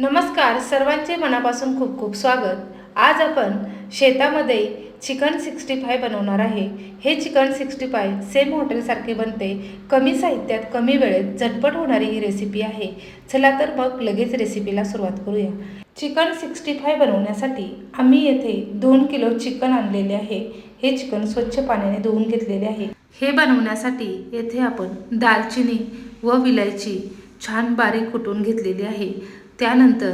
नमस्कार सर्वांचे मनापासून खूप खूप स्वागत. आज आपण शेतामध्ये चिकन सिक्स्टी फाय बनवणार आहे. हे चिकन सिक्स्टी फाय सेम हॉटेलसारखे बनते. कमी साहित्यात कमी वेळेत झटपट होणारी ही रेसिपी आहे. चला तर मग लगेच रेसिपीला सुरुवात करूया. चिकन सिक्स्टी फाय बनवण्यासाठी आम्ही येथे दोन किलो चिकन आणलेले आहे. हे चिकन स्वच्छ पाण्याने धुवून घेतलेले आहे. हे बनवण्यासाठी येथे आपण दालचिनी व विलायची छान बारीक कुटून घेतलेली आहे. त्यानंतर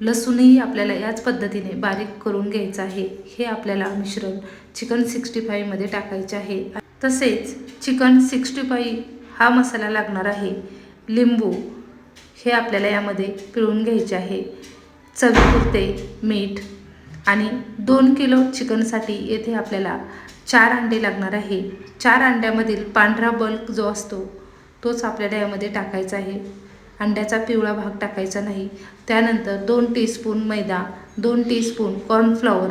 लसूणही आपल्याला याच पद्धतीने बारीक करून घ्यायचं आहे. हे आपल्याला मिश्रण चिकन सिक्स्टी फाईव्हमध्ये टाकायचे आहे. तसेच चिकन सिक्स्टी फाईव्ह हा मसाला लागणार आहे. लिंबू हे आपल्याला यामध्ये पिळून घ्यायचे आहे. चवीपुरते मीठ आणि दोन किलो चिकनसाठी येथे आपल्याला चार अंडे लागणार आहे. चार अंड्यामधील पांढरा बल्क जो असतो तोच आपल्याला यामध्ये टाकायचा आहे. अंड्याचा पिवळा भाग टाकायचा नाही. त्यानंतर दोन टीस्पून मैदा दोन टीस्पून कॉर्नफ्लॉवर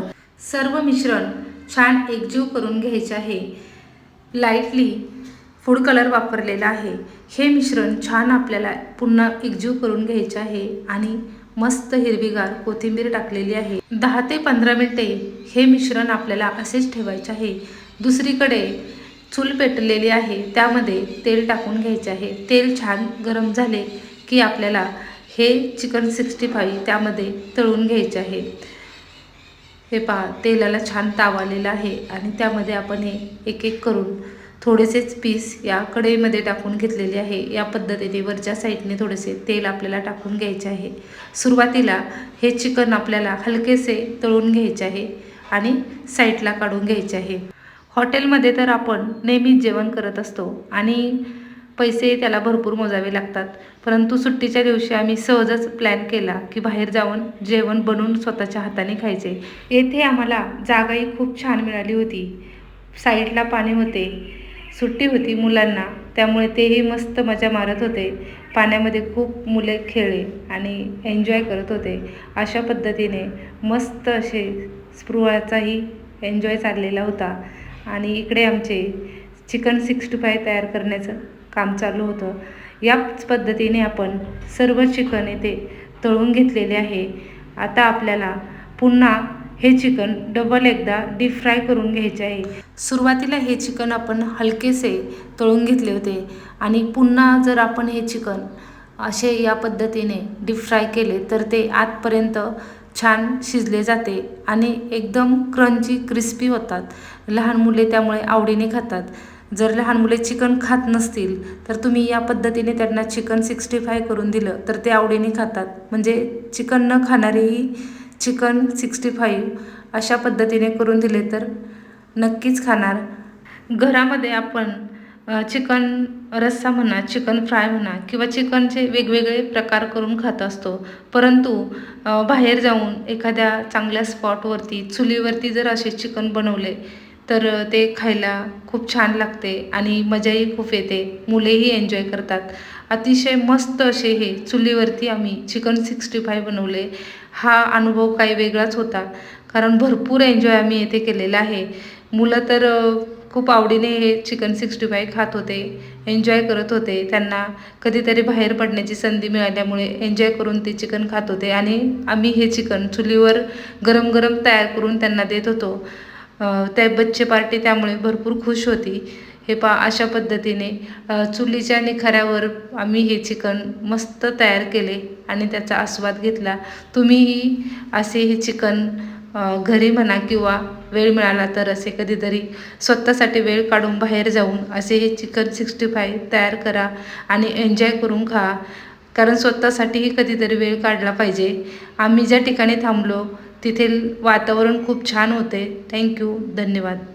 सर्व मिश्रण छान एकजीव करून घ्यायचे आहे. लाईटली फूड कलर वापरलेला आहे. हे मिश्रण छान आपल्याला पुन्हा एकजीव करून घ्यायचे आहे आणि मस्त हिरवीगार कोथिंबीर टाकलेली आहे. दहा ते पंधरा मिनटे हे मिश्रण आपल्याला असेच ठेवायचे आहे. दुसरीकडे चूल पेटलेली आहे. त्यामध्ये तेल टाकून घ्यायचे आहे. तेल छान गरम झाले की आपल्याला हे चिकन सिक्स्टी फाईव्ह त्यामध्ये तळून घ्यायचे आहे. हे पहा तेलाला छान ताव आलेला आहे आणि त्यामध्ये आपण हे एक एक करून थोडेसेच पीस या कढईमध्ये टाकून घेतलेले आहे. या पद्धतीने वरच्या साईडने थोडेसे तेल आपल्याला टाकून घ्यायचे आहे. सुरुवातीला हे चिकन आपल्याला हलकेसे तळून घ्यायचे आहे आणि साईडला काढून घ्यायचे आहे. हॉटेलमध्ये तर आपण नेहमीच जेवण करत असतो आणि पैसे त्याला भरपूर मोजावे लागतात. परंतु सुट्टीच्या दिवशी आम्ही सहजच प्लॅन केला की बाहेर जाऊन जेवण बनवून स्वतःच्या हाताने खायचे. येथे आम्हाला जागाही खूप छान मिळाली होती. साईडला पाणी होते. सुट्टी होती मुलांना. त्यामुळे तेही मस्त मजा मारत होते. पाण्यामध्ये खूप मुले खेळले आणि एन्जॉय करत होते. अशा पद्धतीने मस्त असे स्पृहाचाही एन्जॉय चाललेला होता. आणि इकडे आमचे चिकन सिक्स्टी फाय तयार करण्याचं काम चालू होतं. याच पद्धतीने आपण सर्व चिकन येथे तळून घेतलेले आहे. आता आपल्याला पुन्हा हे चिकन डबल एकदा डीप फ्राय करून घ्यायचे आहे. सुरुवातीला हे चिकन आपण हलकेसे तळून घेतले होते आणि पुन्हा जर आपण हे चिकन असे या पद्धतीने डीप फ्राय केले तर ते आतपर्यंत छान शिजले जाते आणि एकदम क्रंची क्रिस्पी होतात. लहान मुले त्यामुळे आवडीने खातात. जर लहान मुले चिकन खात नसतील तर तुम्ही या पद्धतीने त्यांना चिकन सिक्स्टी फाय करून दिलं तर ते आवडीने खातात. म्हणजे चिकन न खाणारेही चिकन सिक्स्टी फाईव्ह अशा पद्धतीने करून दिले तर नक्कीच खाणार. घरामध्ये आपण चिकन रस्सा म्हणा चिकन फ्राय म्हणा किंवा चिकनचे वेगवेगळे प्रकार करून खात असतो. परंतु बाहेर जाऊन एखाद्या चांगल्या स्पॉटवरती चुलीवरती जर असे चिकन बनवले तर ते खायला खूप छान लागते आणि मजाही खूप येते. मुलेही एन्जॉय करतात. अतिशय मस्त असे हे चुलीवरती आम्ही चिकन सिक्स्टी फाय बनवले. हा अनुभव काही वेगळाच होता. कारण भरपूर एन्जॉय आम्ही येथे केलेला आहे. मुलं तर खूप आवडीने हे चिकन सिक्स्टी फाय खात होते एन्जॉय करत होते. त्यांना कधीतरी बाहेर पडण्याची संधी मिळाल्यामुळे एन्जॉय करून ते चिकन खात होते आणि आम्ही हे चिकन चुलीवर गरम गरम तयार करून त्यांना देत होतो. त्या बच्चे पार्टी त्यामुळे भरपूर खुश होती. हे पा अशा पद्धतीने चुलीच्या निखाऱ्यावर आम्ही हे चिकन मस्त तयार केले आणि त्याचा आस्वाद घेतला. तुम्हीही असे हे चिकन घरी म्हणा किंवा वेळ मिळाला तर असे कधीतरी स्वतःसाठी वेळ काढून बाहेर जाऊन असे हे चिकन सिक्स्टी फाय तयार करा आणि एन्जॉय करून खा. कारण स्वतःसाठीही कधीतरी वेळ काढला पाहिजे. आम्ही ज्या ठिकाणी थांबलो तिथील वातावरण खूप छान होते. थँक्यू धन्यवाद.